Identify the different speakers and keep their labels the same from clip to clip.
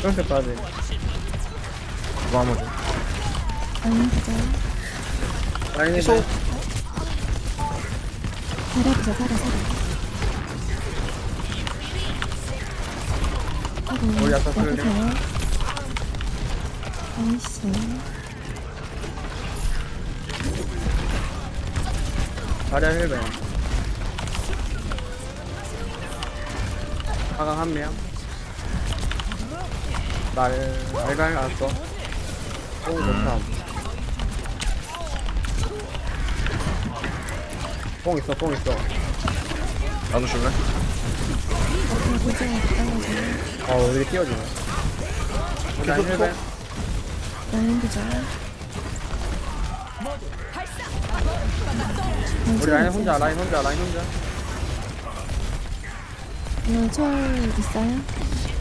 Speaker 1: 그렇게 빠지.
Speaker 2: 그거 한번 줘.
Speaker 3: 라인 보자.
Speaker 1: 라인에
Speaker 2: 계속.
Speaker 3: 자리 보자, 살아, 살아. 아이고,
Speaker 1: 우리 아까
Speaker 3: 와도
Speaker 1: 그러네.
Speaker 3: 돼요? 나이스.
Speaker 1: 자리야 힐벤. 하강 한 명. 날, 날갈 알았어. 오, 좋다. 뽕 있어, 뽕 있어.
Speaker 2: 나도 줄래?
Speaker 1: 어, 우리 끼워주네. 라인 힐벤.
Speaker 3: 라인 보자.
Speaker 1: 우리 라인 혼자, 라인 혼자, 라인 혼자.
Speaker 3: 이거 철 있어요?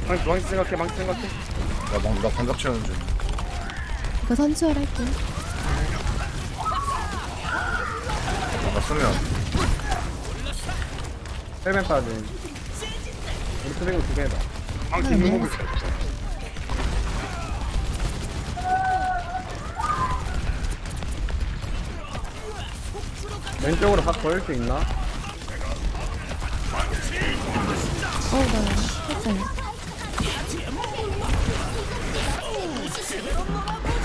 Speaker 1: 망치, 망치 생각해, 망치 생각해.
Speaker 2: 나, 방, 나 반갑 채우는 중.
Speaker 3: 이거 선추월 할게.
Speaker 2: 나 쓰면
Speaker 1: 힐벤 빠지. 우리 트랙을 두개 해봐.
Speaker 3: 망치 있는 거
Speaker 1: 왼쪽으로 확 걸릴 수 있나?
Speaker 3: 어우, 나 했어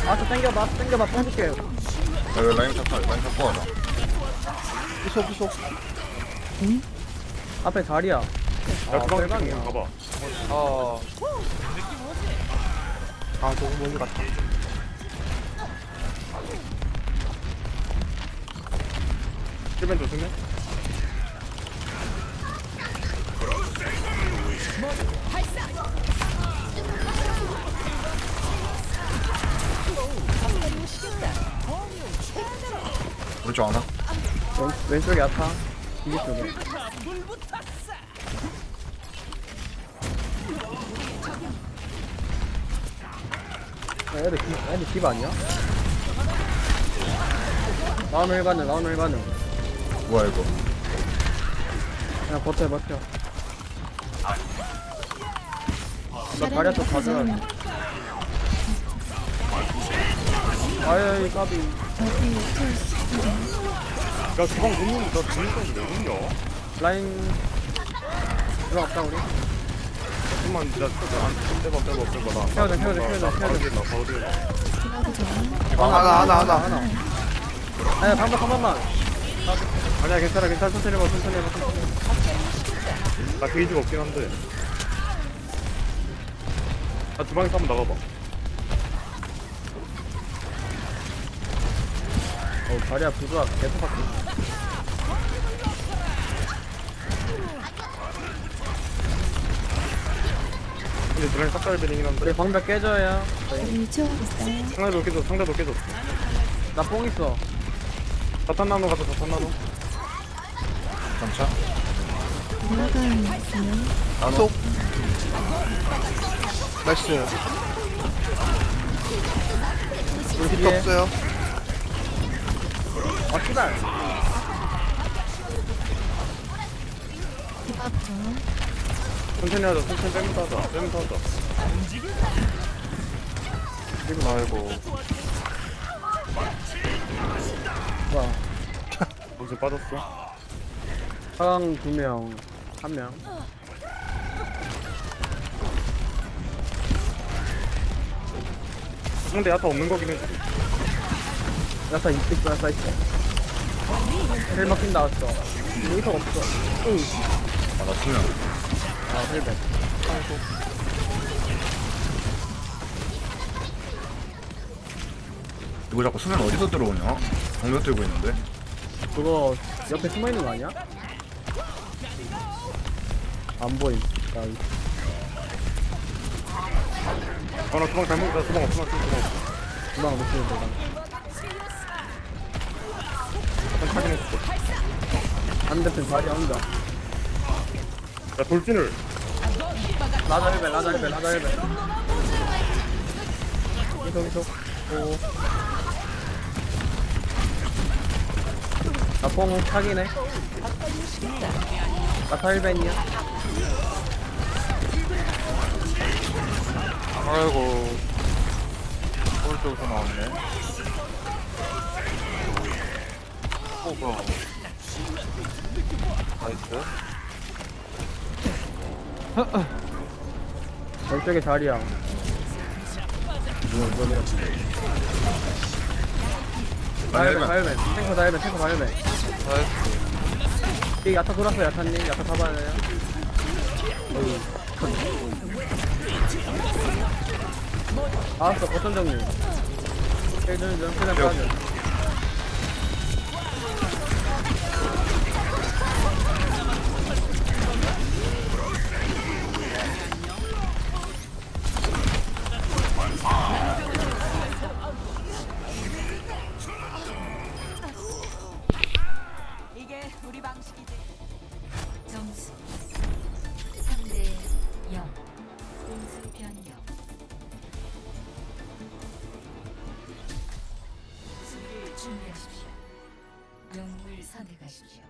Speaker 1: 아, 저 땡겨봐, 땡겨봐, 땡길게.
Speaker 2: 야, 왜 라인 잡고 라인 잡고 하자.
Speaker 1: 부속, 부속.
Speaker 3: 응?
Speaker 1: 앞에 자리야. 아, 대박이야.
Speaker 4: 가봐. 아. 아, 조금 먼저 갔다. 힐벤 조심해.
Speaker 2: 오른쪽 하나?
Speaker 1: 왼, 왼쪽에 야타. 이기 쪽에. 야, 애들 집, 애들 집 아니야? 나오는 일가는, 나오는 일가는.
Speaker 2: 뭐야 이거?
Speaker 1: 그냥 버텨, 버텨. 나 다리야 좀 가져야 돼. 아이, 까비.
Speaker 4: 야, 주방 놓는, 나 주방까지 왜 놓냐?
Speaker 1: 라인. 들어갔다, 우리.
Speaker 4: 조금만, 나, 안, 떼봐, 떼봐, 떼봐. 나.
Speaker 1: 헤어져, 헤어져, 헤어져,
Speaker 4: 바로
Speaker 1: 헤어져.
Speaker 4: 뒤에 나, 바로 뒤에 나.
Speaker 1: 하나,
Speaker 2: 하나, 하나, 하나.
Speaker 1: 하나. 아니, 방금 한 번만.
Speaker 4: 아니야, 괜찮아, 괜찮아. 천천히 해봐, 천천히 해봐, 천천히 해봐. 나 게이지가 없긴 한데. 나 주방에서 한번 나가봐.
Speaker 1: 어, 다리야, 부조화 계속 바뀌
Speaker 4: 근데 주방에 싹달 베링이긴 한데.
Speaker 1: 우리 방벽 깨져야.
Speaker 3: 여기 치워있어요
Speaker 4: 상대도 깨져, 상대도 깨져.
Speaker 1: 나 뽕 있어.
Speaker 4: 자탄 나노 가자, 자탄 나노.
Speaker 2: 감차?
Speaker 3: 올라간 있어요.
Speaker 2: 나노? 나이스.
Speaker 1: 우리
Speaker 2: 히트
Speaker 1: 뒤에.
Speaker 2: 없어요.
Speaker 1: 아, 씨발.
Speaker 3: 디바 보자.
Speaker 4: 천천히 하자, 천천히 빼면서 하자, 빼면서 하자. 지금 아이고,
Speaker 1: 와.
Speaker 4: 무슨 빠졌어?
Speaker 1: 하강 두 명. 한 명.
Speaker 4: 상대 야타 없는 거긴 해.
Speaker 1: 야타 있어, 야타 있어. 헬 막힌 나왔어. 여기서 없어. 응.
Speaker 2: 아, 나 쓰면.
Speaker 1: 아, 헬벤.
Speaker 2: 이거 자꾸 수면 어디서 들어오냐? 정면 들고 있는데.
Speaker 1: 그거 옆에 숨어 있는 거 아니야? 안 보임. 나
Speaker 4: 아, 나 주방 잘못, 나 주방 없어, 나 주방 없어.
Speaker 1: 금방 못 쓰는 데가. 반대편 다리 혼자.
Speaker 4: 야, 돌진을.
Speaker 1: 라자 헬벤, 라자 헬벤, 라자 헬벤. 이속, 이속. 오. 나뽕 차기네. 나타 헬벤이야.
Speaker 5: 아이고 오른쪽에서 나왔네 오 뭐야 나이스
Speaker 1: 왼쪽에 자리야. 다이벤, 다이벤. 탱커 다이벤, 탱커 다이벤.
Speaker 5: 나이스
Speaker 1: 이 야타 돌았어, 야타님. 야타 잡아야 돼요. 알았어, 거점 정리. 해주는 중, 그냥 빠져.
Speaker 6: 우리 방식이지.
Speaker 7: 점수 3대 0 공수 변경 수비를 준비하십시오. 영웅을 선택하십시오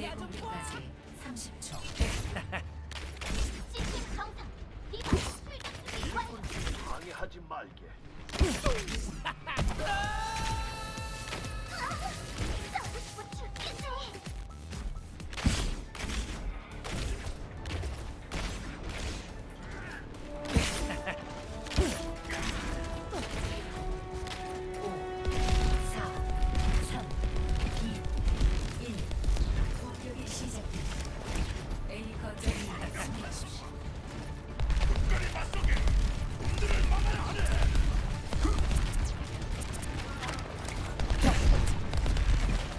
Speaker 7: 적의 공격까지 30초
Speaker 6: 시스템 정상. 리버 출격 완료.
Speaker 8: 방해하지 말게.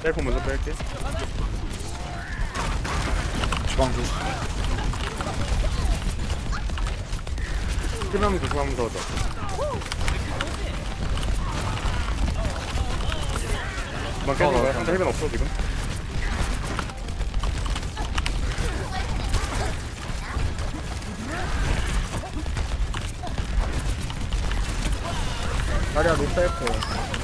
Speaker 4: 셀프 먼저 뺄게
Speaker 2: 주방주.
Speaker 4: 끝나면 조심하면서 하자 막 깨진 거야? 상대 헬멧 없어 지금?
Speaker 1: 자리야, 노사이프.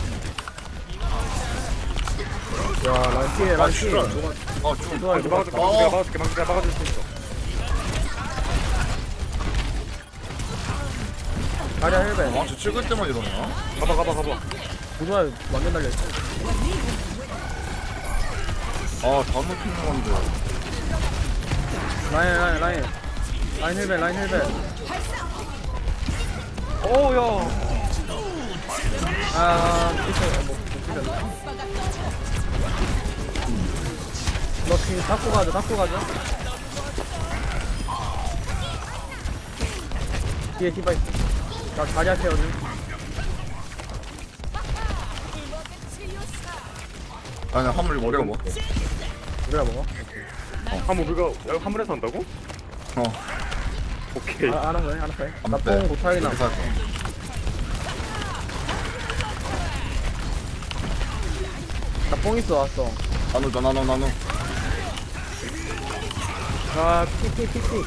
Speaker 1: 야, 란 피해, 란 피해.
Speaker 2: 싫어.
Speaker 1: 누가,
Speaker 2: 아, 좀.
Speaker 4: 내가
Speaker 1: 누가.
Speaker 4: 막아줄게 막아줄게 내가 막아줄 수 있어
Speaker 1: 자리야, 헬벤.
Speaker 2: 왕치 찍을 때만 이러냐?
Speaker 4: 가봐 가봐 가봐
Speaker 1: 부조화 완전 달려있어.
Speaker 2: 아, 다 높이는 건데.
Speaker 1: 라인, 라인, 라인. 라인 헬벤, 라인 헬벤.
Speaker 5: 오야
Speaker 1: 아, 피쳐, 뭐, 피쳐. 너 지금 닦고 가자, 닦고 가자. 뒤에 디바 있어. 나 자리야 태워줘.
Speaker 2: 아니, 화물 머리가 뭐?
Speaker 1: 우리가 먹어?
Speaker 4: 한번 우리가 여기 화물에서 한다고?
Speaker 2: 어.
Speaker 4: 오케이
Speaker 1: 아, 해, 알아서 해.
Speaker 2: 안
Speaker 1: 나. 뽕. 나뽕 있어, 왔어.
Speaker 2: 나누자, 나눠, 나눠.
Speaker 1: 아, 피, 피, 피, 피.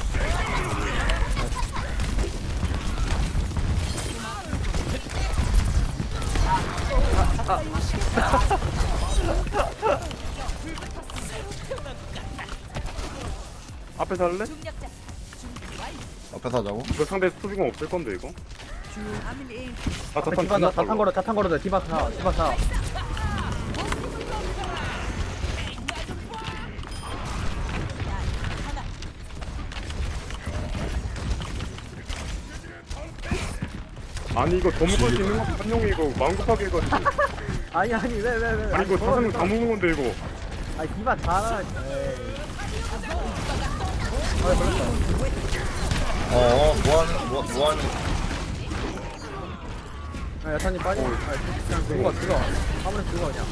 Speaker 4: 앞에서 할래?
Speaker 6: 중력자.
Speaker 2: 앞에서 하자고?
Speaker 4: 이거 상대 수비공 없을 건데 이거 아
Speaker 1: 앞에 디바, 나 자탄 걸어, 자탄 걸어, 돼. 디바 사, 디바 사.
Speaker 4: 아니 이거 더 먹을 수 있는 거 한용이 이거 마음 급하게 해가지고
Speaker 1: 아니, 아니, 왜, 왜, 왜.
Speaker 4: 아니 이거 사장님 다 먹는 건데 이거
Speaker 1: 아니, 디바 다. 에이. 아, 그렇다.
Speaker 2: 어, 뭐 하는, 뭐, 뭐 하는.
Speaker 1: 아, 야타님 빠져. 아, 그냥 들어가, 들어가. 아무래도 들어가, 그냥.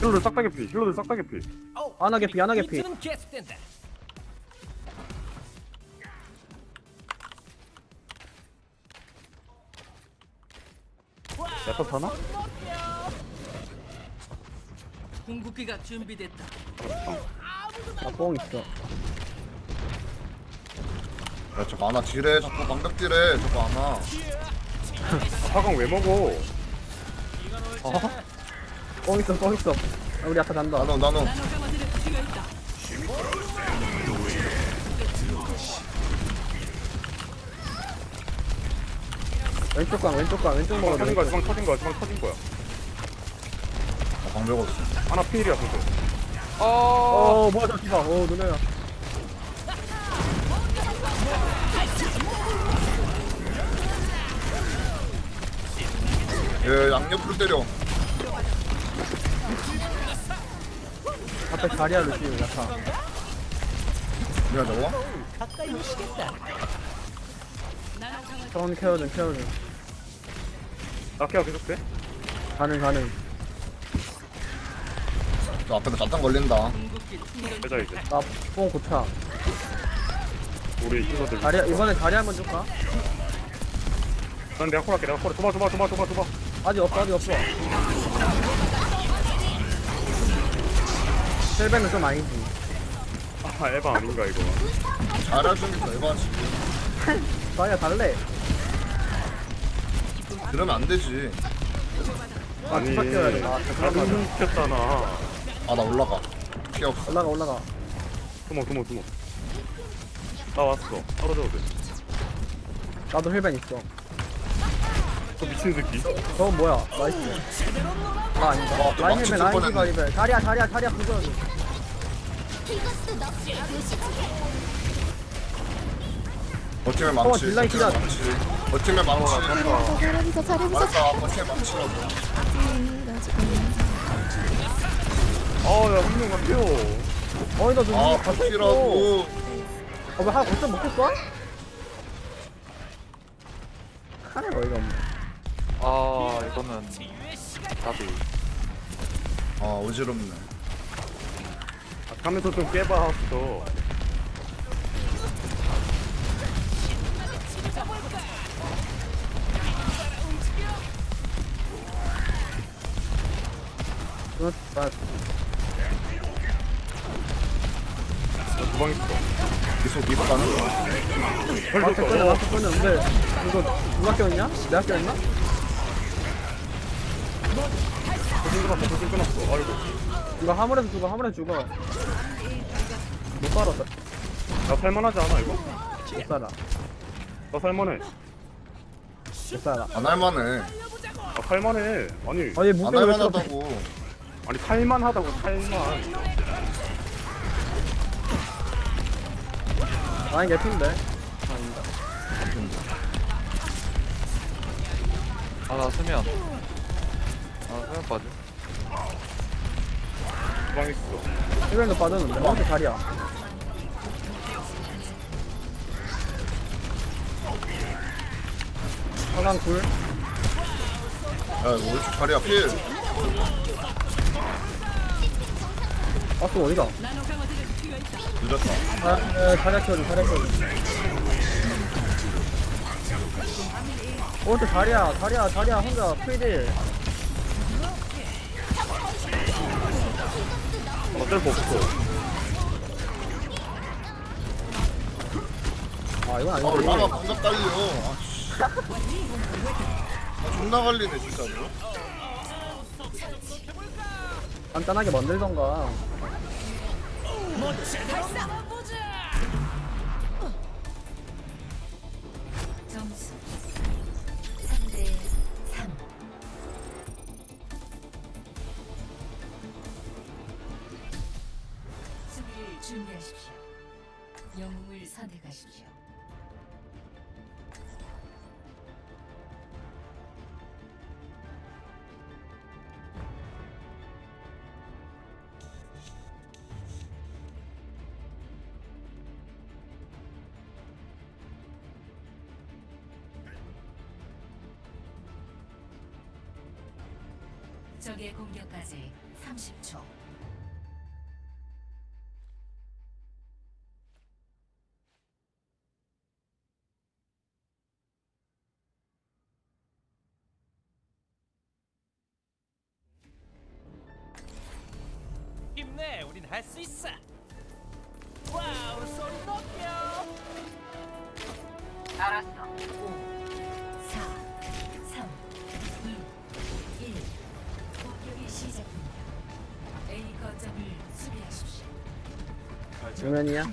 Speaker 4: 힐러들 싹다 개피 힐러들 싹다 개피
Speaker 1: 안 하게 피, 안 하게 피.
Speaker 9: 이틀은 계속된다.
Speaker 4: 야타 타나?
Speaker 9: 궁극기가 준비됐다.
Speaker 1: 나뽕 있어.
Speaker 2: 야 저거 안아 딜해. 자꾸 방벽 딜해. 저거 안아
Speaker 4: 아, 화강 왜 먹어?
Speaker 1: 뽕 있어 뽕 있어. 아, 우리 아까 잔다.
Speaker 2: 나눠 나눠
Speaker 1: 왼쪽 강 왼쪽 강 왼쪽 먹어
Speaker 4: 터진 거야 주방 터진 거야 주방 터진 거야.
Speaker 2: 나 방벽 없어.
Speaker 4: 하나 피일이야 근데
Speaker 1: 어. 뭐야 저 기봐 어 누나야.
Speaker 2: 얘 양옆으로 때려.
Speaker 1: 앞에 자리야 루시 약간.
Speaker 2: 뭐야 저거?
Speaker 9: 가까이 오시겠다.
Speaker 1: 턴 케어 좀 케어
Speaker 4: 좀나 케어 계속 돼?
Speaker 1: 가능 가능.
Speaker 2: 저 앞에서 자탄 걸린다.
Speaker 4: 되자 이제.
Speaker 1: 나뽕 고차
Speaker 4: 우리 인서들.
Speaker 1: 자리 이번에 자리 한번 줄까?
Speaker 4: 난 내가 콜할게 내가 콜해 도봐 도봐 도봐 도봐 도봐
Speaker 1: 아직 없어 아직 없어. 셀벤은 좀 아니지.
Speaker 4: 아 에바 아닌가 이거.
Speaker 2: 있어 에바지.
Speaker 1: 자 리야 달래.
Speaker 2: 그러면 안 되지.
Speaker 4: 아니
Speaker 1: 누가 껴야 돼? 아,
Speaker 4: 나
Speaker 1: 잠깐만.
Speaker 4: 눈 켰잖아.
Speaker 2: 아나 올라가. 피 없어
Speaker 1: 올라가 올라가.
Speaker 4: 두모 두모 두모 나 왔어. 떨어져도 돼저
Speaker 1: 나도 힐벤 있어.
Speaker 4: 미친 새끼.
Speaker 1: 저건 뭐야? 나이스. 나 아니다.
Speaker 2: 어, 또
Speaker 1: 라인
Speaker 2: 망치
Speaker 1: 힐벤
Speaker 2: 쓸
Speaker 1: 라인
Speaker 2: 뻔했네.
Speaker 1: 힐벤 힐벤 자리야 자리야 자리야 부서져
Speaker 6: 이것도 너
Speaker 2: 버티면
Speaker 1: 어,
Speaker 2: 망치
Speaker 1: 딜라이
Speaker 2: 버티면
Speaker 1: 딜라.
Speaker 2: 망치. 버티면 망치.
Speaker 3: 자리부터
Speaker 2: 알았어 버티면 망치라고.
Speaker 4: 아야 한명만 피워
Speaker 1: 어이 너 눈이
Speaker 2: 아 버티라고.
Speaker 1: 어왜 하나 거점 먹겠어? 카레 어이가 없네.
Speaker 5: 아 이거는 나비
Speaker 2: 아 어지럽네.
Speaker 4: 아, 가면서 좀 깨봤어
Speaker 1: 나,
Speaker 4: 나나 주방 있어.
Speaker 2: 계속 이거 가는 거
Speaker 1: 마스크 꺼내 마스크 꺼내 근데 이거 누가 껴있냐? 내가 껴있나?
Speaker 4: 도진 끊었어 도진 끊었어 아이고.
Speaker 1: 이거 화물에서 죽어 화물에서 죽어. 못 살았어
Speaker 4: 나 살만하지 않아 이거?
Speaker 1: 못 살아.
Speaker 4: 나 살만해.
Speaker 1: 못 살아.
Speaker 2: 안 할만해.
Speaker 4: 아 살만해. 아니.
Speaker 1: 아얘
Speaker 2: 안
Speaker 1: 무빙을 왜 쳐?
Speaker 2: 할만하다고
Speaker 4: 아니 살만하다고 살만.
Speaker 1: 아니 개핀데.
Speaker 5: 아나 수면. 아 수면 빠져.
Speaker 4: 주방 있어.
Speaker 1: 힐벤도 빠졌는데. 마운트 자리야? 화강
Speaker 2: 굴야 이거 왼쪽 자리야 필
Speaker 1: 박스 어디가?
Speaker 2: 늦었다.
Speaker 1: 아, 에, 자리야 켜줘 자리야 켜줘 오른쪽 자리야 자리야 자리야 혼자 프리딜.
Speaker 4: 어쩔 수 없어.
Speaker 1: 아 이건
Speaker 2: 아
Speaker 1: 아니지
Speaker 2: 라마 방금 딸려 아 씨. 아 존나 갈리네 진짜로
Speaker 1: 간단하게 만들던가.
Speaker 7: 점수 3대 3 수비를 준비하십시오. 영웅을 선택하십시오 적의 공격까지 30초
Speaker 1: 정면이야?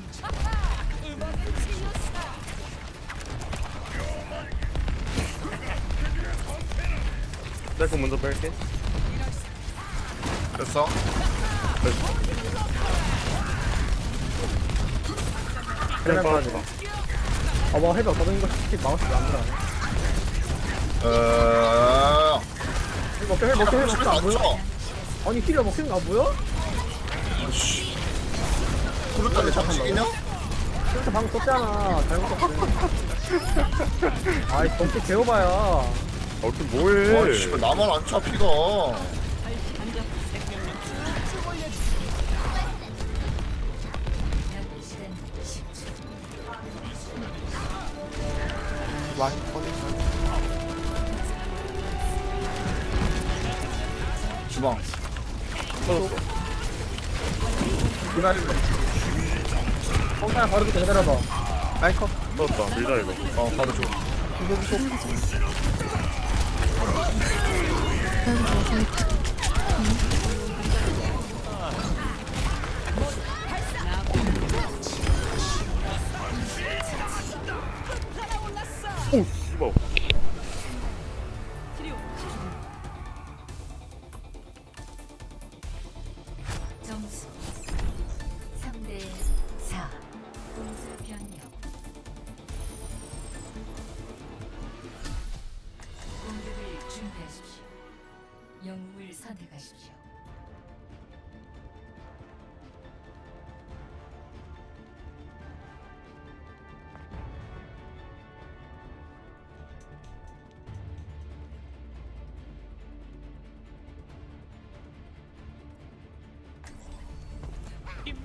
Speaker 4: 내거 먼저 뺄게
Speaker 2: 됐어?
Speaker 1: 그래 봐야지 아뭐 해봐 거든 이거 스킵 마우스 왜안 들어가네
Speaker 2: 어...
Speaker 1: 힐 먹게 힐 먹게 힐 먹게 안 보여? 아니 힐을 먹히는 거안 보여?
Speaker 2: 그렇다니 정식이냐?
Speaker 1: 그래서 방금 썼잖아. 잘못 썼어. 아이 정치 개오바야
Speaker 4: 어떻게 뭐해?
Speaker 2: 와 씨발 나만 안
Speaker 7: 남은 시간 10초.
Speaker 2: 주방
Speaker 1: 기다 려 펑카야 바로 그때 기다려봐.
Speaker 4: 떴다. 밀자 이거.
Speaker 2: 어 바로 줘.
Speaker 3: 여기 저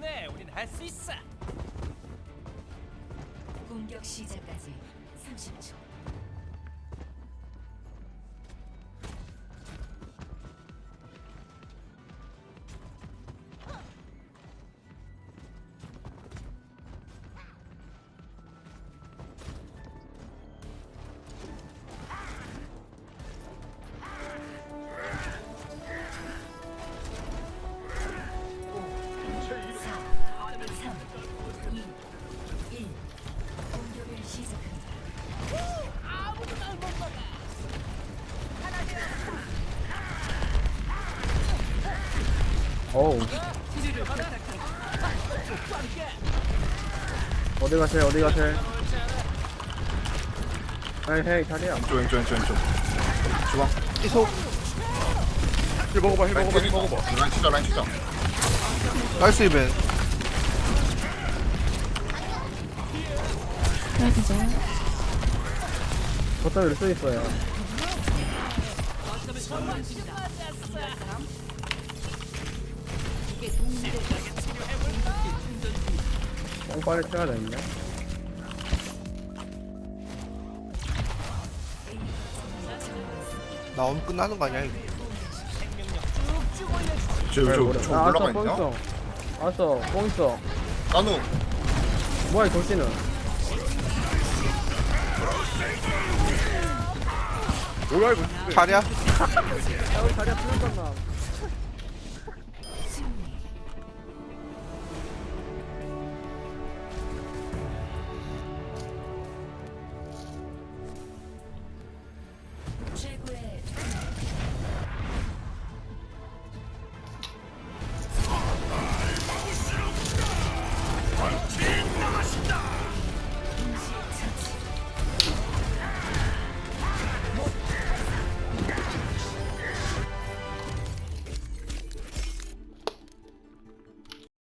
Speaker 9: 힘내, 우린 할 수 있어.
Speaker 7: 공격 시작까지 30초.
Speaker 1: 어디 가세요? 어디 가세요? 에이 헤이 자리야.
Speaker 2: 왼쪽 왼쪽 왼쪽 왼쪽. 주방.
Speaker 4: 힐 먹어봐 힐 먹어봐 힐 먹어봐.
Speaker 2: 라인 치자 라인 치자.
Speaker 8: 나이스 이벤.
Speaker 3: 여기죠
Speaker 1: 버튼 수 있어요 뻥 빨리 쳐야 되는데.
Speaker 8: 나오면 끝나는 거 아니야 이거?
Speaker 2: 저저
Speaker 1: 아
Speaker 2: 올라가
Speaker 1: 뻥
Speaker 2: 있냐?
Speaker 1: 있어 알았어. 뻥 있어
Speaker 2: 나누
Speaker 1: 뭐야 이 돌씨는
Speaker 4: 뭐야 이거?
Speaker 8: 자리야?
Speaker 1: 자리야 틀렸잖아